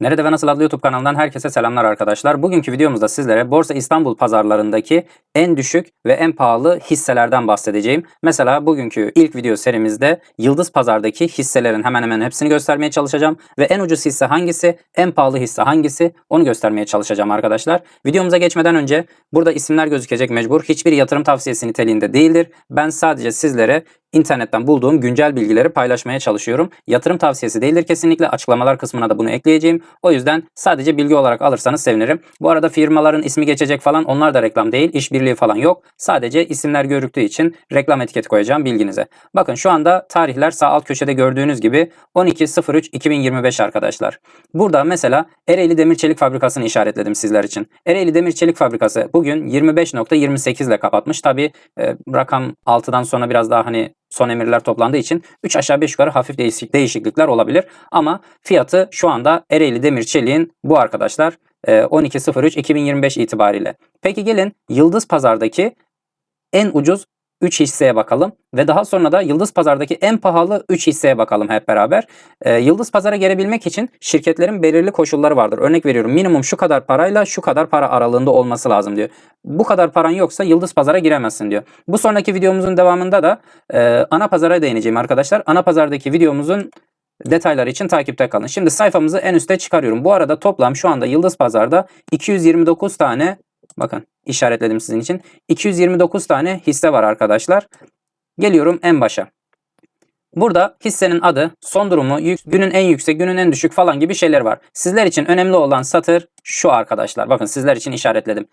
Nerede ve Nasıl adlı YouTube kanalından herkese selamlar arkadaşlar. Bugünkü videomuzda sizlere Borsa İstanbul pazarlarındaki en düşük ve en pahalı hisselerden bahsedeceğim. Mesela bugünkü ilk video serimizde Yıldız Pazar'daki hisselerin hemen hemen hepsini göstermeye çalışacağım. Ve en ucuz hisse hangisi, en pahalı hisse hangisi onu göstermeye çalışacağım arkadaşlar. Videomuza geçmeden önce burada isimler gözükecek mecbur. Hiçbir yatırım tavsiyesi niteliğinde değildir. Ben sadece sizlere internetten bulduğum güncel bilgileri paylaşmaya çalışıyorum. Yatırım tavsiyesi değildir kesinlikle. Açıklamalar kısmına da bunu ekleyeceğim. O yüzden sadece bilgi olarak alırsanız sevinirim. Bu arada firmaların ismi geçecek falan onlar da reklam değil. işbirliği falan yok. Sadece isimler görüktüğü için reklam etiketi koyacağım bilginize. Bakın şu anda tarihler sağ alt köşede gördüğünüz gibi 12.03.2025 arkadaşlar. Burada mesela Ereğli Demir Çelik Fabrikası'nı işaretledim sizler için. Ereğli Demir Çelik Fabrikası bugün 25.28 ile kapatmış. Tabi e, rakam 6'dan sonra biraz daha hani son emirler toplandığı için 3 aşağı 5 yukarı hafif değişik, değişiklikler olabilir. Ama fiyatı şu anda Ereğli Demir Çelik'in bu arkadaşlar 12.03.2025 itibariyle. Peki gelin Yıldız Pazar'daki en ucuz 3 hisseye bakalım ve daha sonra da Yıldız Pazar'daki en pahalı 3 hisseye bakalım hep beraber. Ee, Yıldız Pazar'a gelebilmek için şirketlerin belirli koşulları vardır. Örnek veriyorum minimum şu kadar parayla şu kadar para aralığında olması lazım diyor. Bu kadar paran yoksa Yıldız Pazar'a giremezsin diyor. Bu sonraki videomuzun devamında da e, ana pazara değineceğim arkadaşlar. Ana pazardaki videomuzun detayları için takipte kalın. Şimdi sayfamızı en üste çıkarıyorum. Bu arada toplam şu anda Yıldız Pazar'da 229 tane bakın işaretledim sizin için. 229 tane hisse var arkadaşlar. Geliyorum en başa. Burada hissenin adı, son durumu, günün en yüksek, günün en düşük falan gibi şeyler var. Sizler için önemli olan satır şu arkadaşlar. Bakın sizler için işaretledim.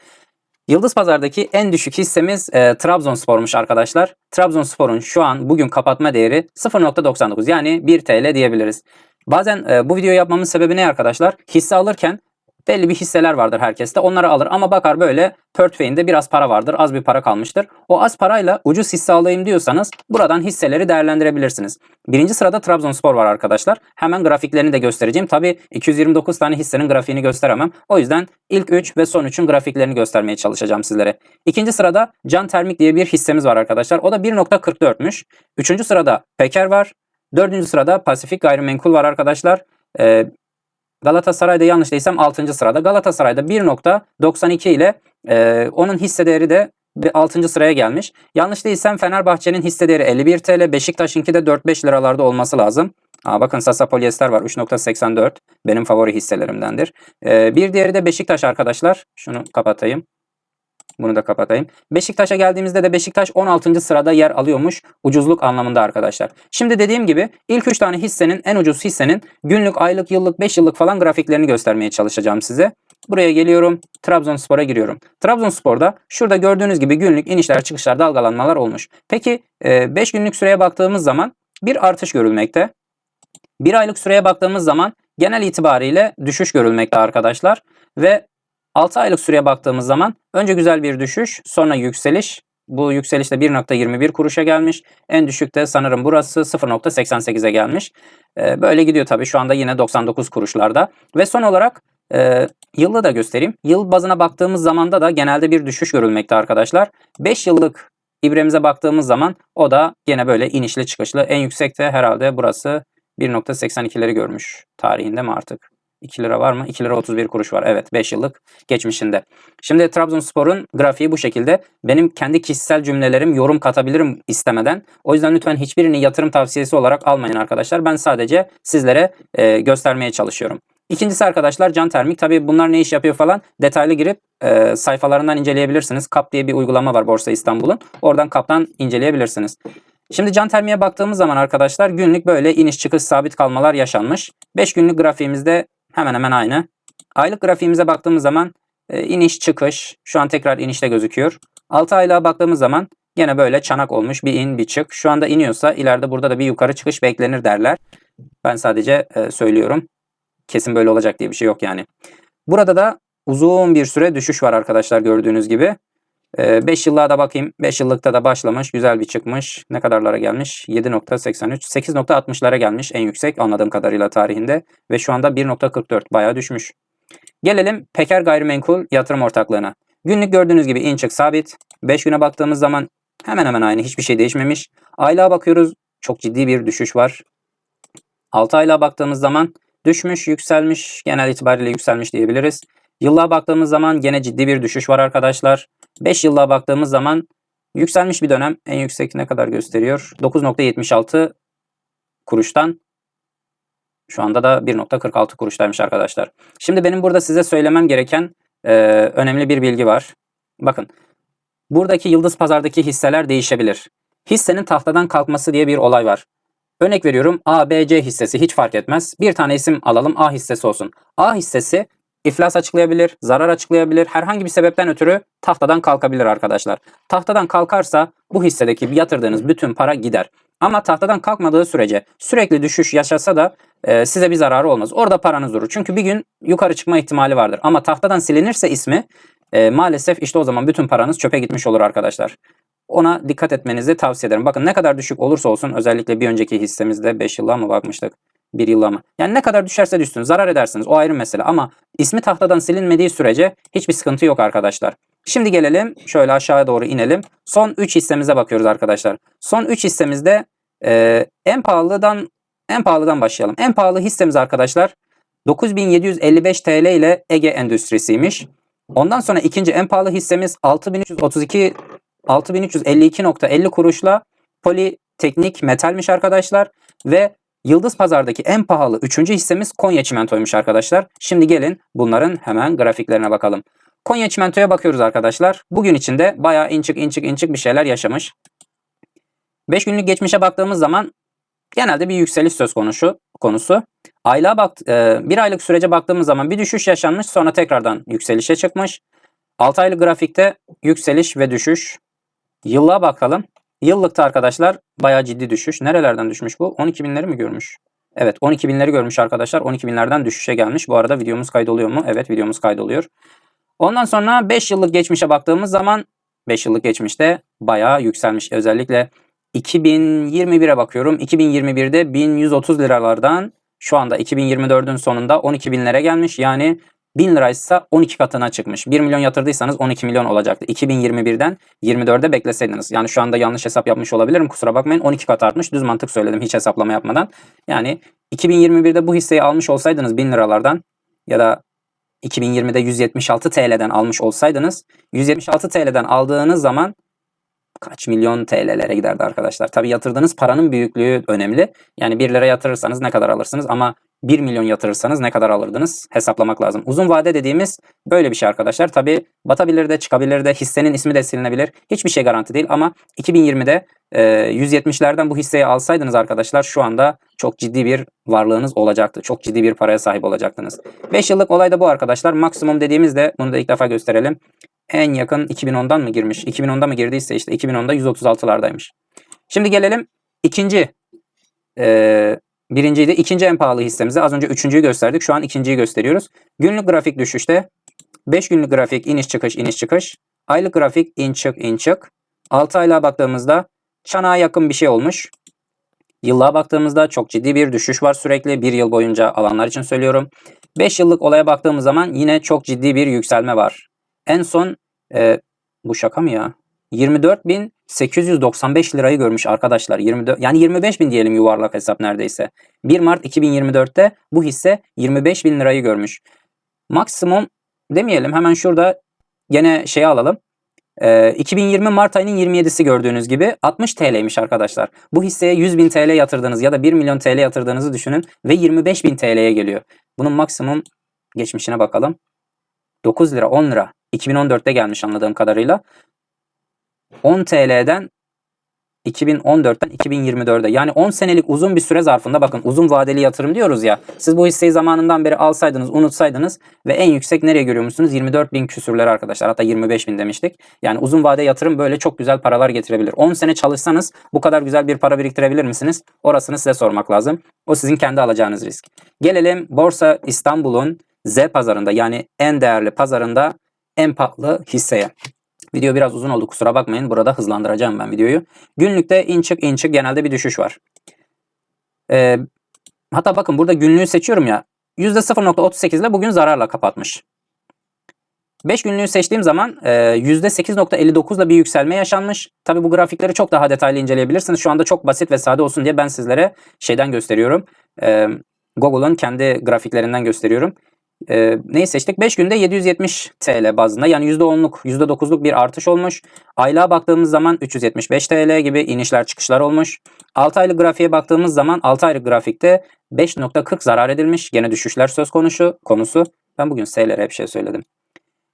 Yıldız Pazar'daki en düşük hissemiz e, Trabzonspor'muş arkadaşlar. Trabzonspor'un şu an bugün kapatma değeri 0.99 yani 1 TL diyebiliriz. Bazen e, bu videoyu yapmamın sebebi ne arkadaşlar? Hisse alırken belli bir hisseler vardır herkeste. Onları alır ama bakar böyle portföyünde biraz para vardır. Az bir para kalmıştır. O az parayla ucuz hisse alayım diyorsanız buradan hisseleri değerlendirebilirsiniz. Birinci sırada Trabzonspor var arkadaşlar. Hemen grafiklerini de göstereceğim. Tabi 229 tane hissenin grafiğini gösteremem. O yüzden ilk 3 ve son 3'ün grafiklerini göstermeye çalışacağım sizlere. İkinci sırada Can Termik diye bir hissemiz var arkadaşlar. O da 1.44'müş. Üçüncü sırada Peker var. Dördüncü sırada Pasifik Gayrimenkul var arkadaşlar. Ee, Galatasaray'da yanlış değilsem 6. sırada. Galatasaray'da 1.92 ile e, onun hisse değeri de 6. sıraya gelmiş. Yanlış değilsem Fenerbahçe'nin hisse değeri 51 TL, Beşiktaş'ınki de 4-5 liralarda olması lazım. Aa, bakın Sasa Polyester var 3.84 benim favori hisselerimdendir. Ee, bir diğeri de Beşiktaş arkadaşlar. Şunu kapatayım. Bunu da kapatayım. Beşiktaş'a geldiğimizde de Beşiktaş 16. sırada yer alıyormuş ucuzluk anlamında arkadaşlar. Şimdi dediğim gibi ilk 3 tane hissenin en ucuz hissenin günlük, aylık, yıllık, 5 yıllık falan grafiklerini göstermeye çalışacağım size. Buraya geliyorum. Trabzonspor'a giriyorum. Trabzonspor'da şurada gördüğünüz gibi günlük inişler çıkışlar dalgalanmalar olmuş. Peki 5 günlük süreye baktığımız zaman bir artış görülmekte. Bir aylık süreye baktığımız zaman genel itibariyle düşüş görülmekte arkadaşlar. Ve 6 aylık süreye baktığımız zaman önce güzel bir düşüş, sonra yükseliş. Bu yükseliş de 1.21 kuruşa gelmiş. En düşükte sanırım burası 0.88'e gelmiş. Ee, böyle gidiyor tabii şu anda yine 99 kuruşlarda. Ve son olarak e, yılı da göstereyim. Yıl bazına baktığımız zamanda da genelde bir düşüş görülmekte arkadaşlar. 5 yıllık ibremize baktığımız zaman o da yine böyle inişli çıkışlı. En yüksekte herhalde burası 1.82'leri görmüş tarihinde mi artık? 2 lira var mı? 2 lira 31 kuruş var. Evet 5 yıllık geçmişinde. Şimdi Trabzonspor'un grafiği bu şekilde. Benim kendi kişisel cümlelerim yorum katabilirim istemeden. O yüzden lütfen hiçbirini yatırım tavsiyesi olarak almayın arkadaşlar. Ben sadece sizlere e, göstermeye çalışıyorum. İkincisi arkadaşlar can termik. Tabi bunlar ne iş yapıyor falan detaylı girip e, sayfalarından inceleyebilirsiniz. KAP diye bir uygulama var Borsa İstanbul'un. Oradan KAP'tan inceleyebilirsiniz. Şimdi can termiğe baktığımız zaman arkadaşlar günlük böyle iniş çıkış sabit kalmalar yaşanmış. 5 günlük grafiğimizde hemen hemen aynı. Aylık grafiğimize baktığımız zaman e, iniş çıkış şu an tekrar inişte gözüküyor. 6 aylığa baktığımız zaman yine böyle çanak olmuş bir in bir çık. Şu anda iniyorsa ileride burada da bir yukarı çıkış beklenir derler. Ben sadece e, söylüyorum. Kesin böyle olacak diye bir şey yok yani. Burada da uzun bir süre düşüş var arkadaşlar gördüğünüz gibi. 5 yıllığa da bakayım. 5 yıllıkta da başlamış. Güzel bir çıkmış. Ne kadarlara gelmiş? 7.83. 8.60'lara gelmiş en yüksek anladığım kadarıyla tarihinde. Ve şu anda 1.44. Bayağı düşmüş. Gelelim Peker Gayrimenkul Yatırım Ortaklığı'na. Günlük gördüğünüz gibi in çık sabit. 5 güne baktığımız zaman hemen hemen aynı. Hiçbir şey değişmemiş. Aylığa bakıyoruz. Çok ciddi bir düşüş var. 6 aylığa baktığımız zaman düşmüş, yükselmiş. Genel itibariyle yükselmiş diyebiliriz. Yıllığa baktığımız zaman gene ciddi bir düşüş var arkadaşlar. 5 yıllığa baktığımız zaman yükselmiş bir dönem. En yüksek ne kadar gösteriyor? 9.76 kuruştan şu anda da 1.46 kuruştaymış arkadaşlar. Şimdi benim burada size söylemem gereken e, önemli bir bilgi var. Bakın buradaki yıldız pazardaki hisseler değişebilir. Hissenin tahtadan kalkması diye bir olay var. Örnek veriyorum A, B, C hissesi hiç fark etmez. Bir tane isim alalım A hissesi olsun. A hissesi iflas açıklayabilir, zarar açıklayabilir. Herhangi bir sebepten ötürü tahtadan kalkabilir arkadaşlar. Tahtadan kalkarsa bu hissedeki yatırdığınız bütün para gider. Ama tahtadan kalkmadığı sürece sürekli düşüş yaşasa da e, size bir zararı olmaz. Orada paranız durur. Çünkü bir gün yukarı çıkma ihtimali vardır. Ama tahtadan silinirse ismi e, maalesef işte o zaman bütün paranız çöpe gitmiş olur arkadaşlar. Ona dikkat etmenizi tavsiye ederim. Bakın ne kadar düşük olursa olsun özellikle bir önceki hissemizde 5 yılla mı bakmıştık? 1 yılla mı? Yani ne kadar düşerse düşsün zarar edersiniz o ayrı mesele ama ismi tahtadan silinmediği sürece hiçbir sıkıntı yok arkadaşlar. Şimdi gelelim şöyle aşağıya doğru inelim. Son 3 hissemize bakıyoruz arkadaşlar. Son 3 hissemizde e, en pahalıdan en pahalıdan başlayalım. En pahalı hissemiz arkadaşlar 9755 TL ile Ege Endüstrisi'ymiş. Ondan sonra ikinci en pahalı hissemiz 6332 6352.50 kuruşla Politeknik Metalmiş arkadaşlar ve Yıldız Pazar'daki en pahalı üçüncü hissemiz Konya Çimento'ymuş arkadaşlar. Şimdi gelin bunların hemen grafiklerine bakalım. Konya Çimento'ya bakıyoruz arkadaşlar. Bugün içinde bayağı inçik inçik inçik bir şeyler yaşamış. 5 günlük geçmişe baktığımız zaman genelde bir yükseliş söz konusu. konusu. Aylığa bak, e, bir aylık sürece baktığımız zaman bir düşüş yaşanmış sonra tekrardan yükselişe çıkmış. 6 aylık grafikte yükseliş ve düşüş. Yıllığa bakalım. Yıllıkta arkadaşlar bayağı ciddi düşüş. Nerelerden düşmüş bu? 12 binleri mi görmüş? Evet 12 binleri görmüş arkadaşlar. 12 binlerden düşüşe gelmiş. Bu arada videomuz kaydoluyor mu? Evet videomuz kaydoluyor. Ondan sonra 5 yıllık geçmişe baktığımız zaman 5 yıllık geçmişte bayağı yükselmiş. Özellikle 2021'e bakıyorum. 2021'de 1130 liralardan şu anda 2024'ün sonunda 12 binlere gelmiş. Yani 1000 liraysa 12 katına çıkmış. 1 milyon yatırdıysanız 12 milyon olacaktı. 2021'den 24'e bekleseydiniz. Yani şu anda yanlış hesap yapmış olabilirim. Kusura bakmayın 12 kat artmış. Düz mantık söyledim hiç hesaplama yapmadan. Yani 2021'de bu hisseyi almış olsaydınız 1000 liralardan ya da 2020'de 176 TL'den almış olsaydınız 176 TL'den aldığınız zaman kaç milyon TL'lere giderdi arkadaşlar. Tabi yatırdığınız paranın büyüklüğü önemli. Yani 1 lira yatırırsanız ne kadar alırsınız ama 1 milyon yatırırsanız ne kadar alırdınız hesaplamak lazım. Uzun vade dediğimiz böyle bir şey arkadaşlar. Tabi batabilir de çıkabilir de hissenin ismi de silinebilir. Hiçbir şey garanti değil ama 2020'de e, 170'lerden bu hisseyi alsaydınız arkadaşlar şu anda çok ciddi bir varlığınız olacaktı. Çok ciddi bir paraya sahip olacaktınız. 5 yıllık olay da bu arkadaşlar. Maksimum dediğimizde bunu da ilk defa gösterelim. En yakın 2010'dan mı girmiş? 2010'da mı girdiyse işte 2010'da 136'lardaymış. Şimdi gelelim ikinci e, Birinciydi. İkinci en pahalı hissemize. Az önce üçüncüyü gösterdik. Şu an ikinciyi gösteriyoruz. Günlük grafik düşüşte. 5 günlük grafik iniş çıkış iniş çıkış. Aylık grafik in çık in çık. 6 aylığa baktığımızda çanağa yakın bir şey olmuş. Yıllığa baktığımızda çok ciddi bir düşüş var sürekli. Bir yıl boyunca alanlar için söylüyorum. 5 yıllık olaya baktığımız zaman yine çok ciddi bir yükselme var. En son e, bu şaka mı ya? 24.895 lirayı görmüş arkadaşlar. 24 yani 25 bin diyelim yuvarlak hesap neredeyse. 1 Mart 2024'te bu hisse 25 bin lirayı görmüş. Maksimum demeyelim hemen şurada gene şey alalım. Ee, 2020 Mart ayının 27'si gördüğünüz gibi 60 TL'ymiş arkadaşlar. Bu hisseye 100 bin TL yatırdığınız ya da 1 milyon TL yatırdığınızı düşünün ve 25 bin TL'ye geliyor. Bunun maksimum geçmişine bakalım. 9 lira 10 lira 2014'te gelmiş anladığım kadarıyla. 10 TL'den 2014'ten 2024'e yani 10 senelik uzun bir süre zarfında bakın uzun vadeli yatırım diyoruz ya. Siz bu hisseyi zamanından beri alsaydınız unutsaydınız ve en yüksek nereye görüyor musunuz? 24 bin küsürler arkadaşlar hatta 25 bin demiştik. Yani uzun vade yatırım böyle çok güzel paralar getirebilir. 10 sene çalışsanız bu kadar güzel bir para biriktirebilir misiniz? Orasını size sormak lazım. O sizin kendi alacağınız risk. Gelelim Borsa İstanbul'un Z pazarında yani en değerli pazarında en pahalı hisseye. Video biraz uzun oldu kusura bakmayın. Burada hızlandıracağım ben videoyu. Günlükte in çık in çık genelde bir düşüş var. Ee, hatta bakın burada günlüğü seçiyorum ya. %0.38 ile bugün zararla kapatmış. 5 günlüğü seçtiğim zaman e, %8.59 ile bir yükselme yaşanmış. Tabi bu grafikleri çok daha detaylı inceleyebilirsiniz. Şu anda çok basit ve sade olsun diye ben sizlere şeyden gösteriyorum. E, Google'un kendi grafiklerinden gösteriyorum. Ee, neyi seçtik? 5 günde 770 TL bazında yani %10'luk %9'luk bir artış olmuş. Aylığa baktığımız zaman 375 TL gibi inişler çıkışlar olmuş. 6 aylık grafiğe baktığımız zaman 6 aylık grafikte 5.40 zarar edilmiş. Gene düşüşler söz konusu. konusu. Ben bugün S'lere hep şey söyledim.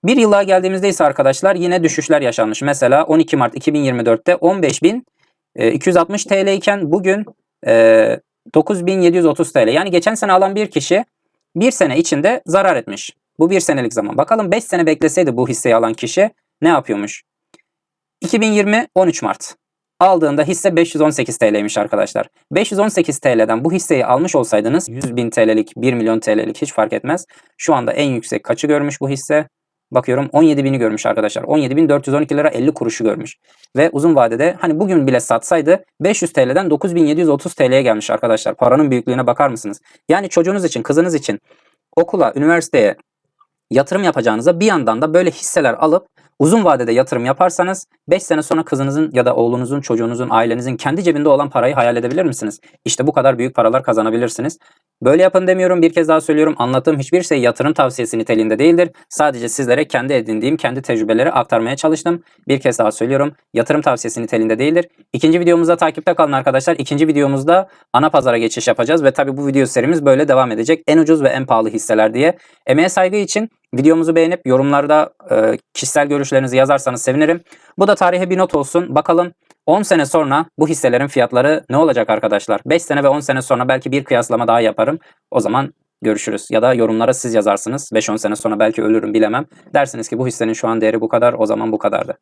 Bir yıla geldiğimizde ise arkadaşlar yine düşüşler yaşanmış. Mesela 12 Mart 2024'te 15.260 TL iken bugün e, 9730 TL. Yani geçen sene alan bir kişi bir sene içinde zarar etmiş. Bu bir senelik zaman. Bakalım 5 sene bekleseydi bu hisseyi alan kişi ne yapıyormuş? 2020 13 Mart. Aldığında hisse 518 TL'ymiş arkadaşlar. 518 TL'den bu hisseyi almış olsaydınız 100 bin TL'lik 1 milyon TL'lik hiç fark etmez. Şu anda en yüksek kaçı görmüş bu hisse? Bakıyorum 17 bini görmüş arkadaşlar. 17.412 lira 50 kuruşu görmüş. Ve uzun vadede hani bugün bile satsaydı 500 TL'den 9730 TL'ye gelmiş arkadaşlar. Paranın büyüklüğüne bakar mısınız? Yani çocuğunuz için, kızınız için okula, üniversiteye yatırım yapacağınıza bir yandan da böyle hisseler alıp uzun vadede yatırım yaparsanız 5 sene sonra kızınızın ya da oğlunuzun, çocuğunuzun, ailenizin kendi cebinde olan parayı hayal edebilir misiniz? İşte bu kadar büyük paralar kazanabilirsiniz. Böyle yapın demiyorum. Bir kez daha söylüyorum. Anlattığım hiçbir şey yatırım tavsiyesi niteliğinde değildir. Sadece sizlere kendi edindiğim, kendi tecrübeleri aktarmaya çalıştım. Bir kez daha söylüyorum. Yatırım tavsiyesi niteliğinde değildir. İkinci videomuzda takipte kalın arkadaşlar. İkinci videomuzda ana pazara geçiş yapacağız ve tabii bu video serimiz böyle devam edecek. En ucuz ve en pahalı hisseler diye. Emeğe saygı için videomuzu beğenip yorumlarda e, kişisel görüşlerinizi yazarsanız sevinirim. Bu da tarihe bir not olsun. Bakalım 10 sene sonra bu hisselerin fiyatları ne olacak arkadaşlar? 5 sene ve 10 sene sonra belki bir kıyaslama daha yaparım. O zaman görüşürüz. Ya da yorumlara siz yazarsınız. 5-10 sene sonra belki ölürüm bilemem. Dersiniz ki bu hissenin şu an değeri bu kadar o zaman bu kadardı.